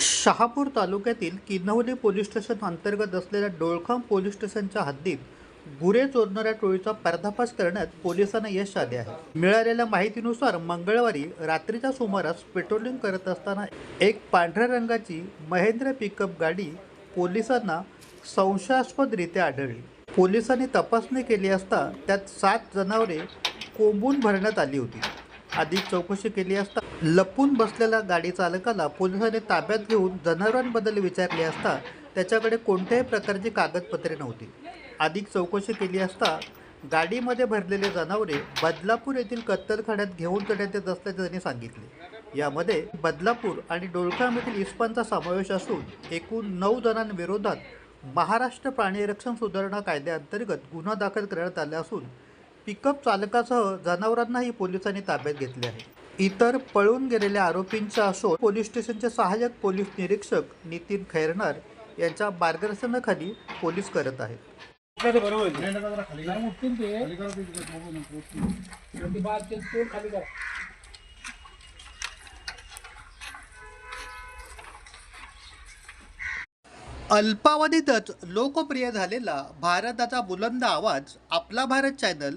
शहापूर तालुक्यातील किन्हवली police station अंतर्गत असलेल्या डोळखाम पोलीस स्टेशनच्या हद्दीत गुरे चोरणाऱ्या टोळीचा पर्दाफाश करण्यात पोलिसांना यश आले आहे. मिळालेल्या माहितीनुसार मंगळवारी रात्रीच्या सुमारास पेट्रोलिंग करत असताना एक पांढऱ्या रंगाची महेंद्र पिकअप गाडी पोलिसांना संशयास्पदरित्या आढळली. पोलिसांनी तपासणी केली असता त्यात सात जनावरे कोंबून भरण्यात आली होती. अधिक चौकशी केली असता लपून बसलेल्या गाडी चालकाला पोलिसांनी ताब्यात घेऊन जनावरांबद्दल विचारले असता त्याच्याकडे कोणत्याही प्रकारची कागदपत्रे नव्हती. अधिक चौकशी केली असता गाडीमध्ये भरलेले जनावरे बदलापूर येथील कत्तलखाड्यात घेऊन जाण्यात येत असल्याचे त्यांनी सांगितले. यामध्ये बदलापूर आणि डोळखाम येथील इस्पांचा समावेश असून एकूण नऊ जणांविरोधात महाराष्ट्र प्राणी रक्षण सुधारणा कायद्याअंतर्गत गुन्हा दाखल करण्यात आला असून पिकअप चालकासह जनावरांनाही पोलिसांनी ताब्यात घेतले आहे. इतर पळून गेलेल्या आरोपींचा शोध पोलीस स्टेशनचे सहाय्यक पोलीस निरीक्षक नितीन खैरनार यांच्या मार्गदर्शनाखाली पोलीस करत आहेत. अल्पावधीतच लोकप्रिय झालेला भारताचा बुलंद आवाज आपला Bharat channel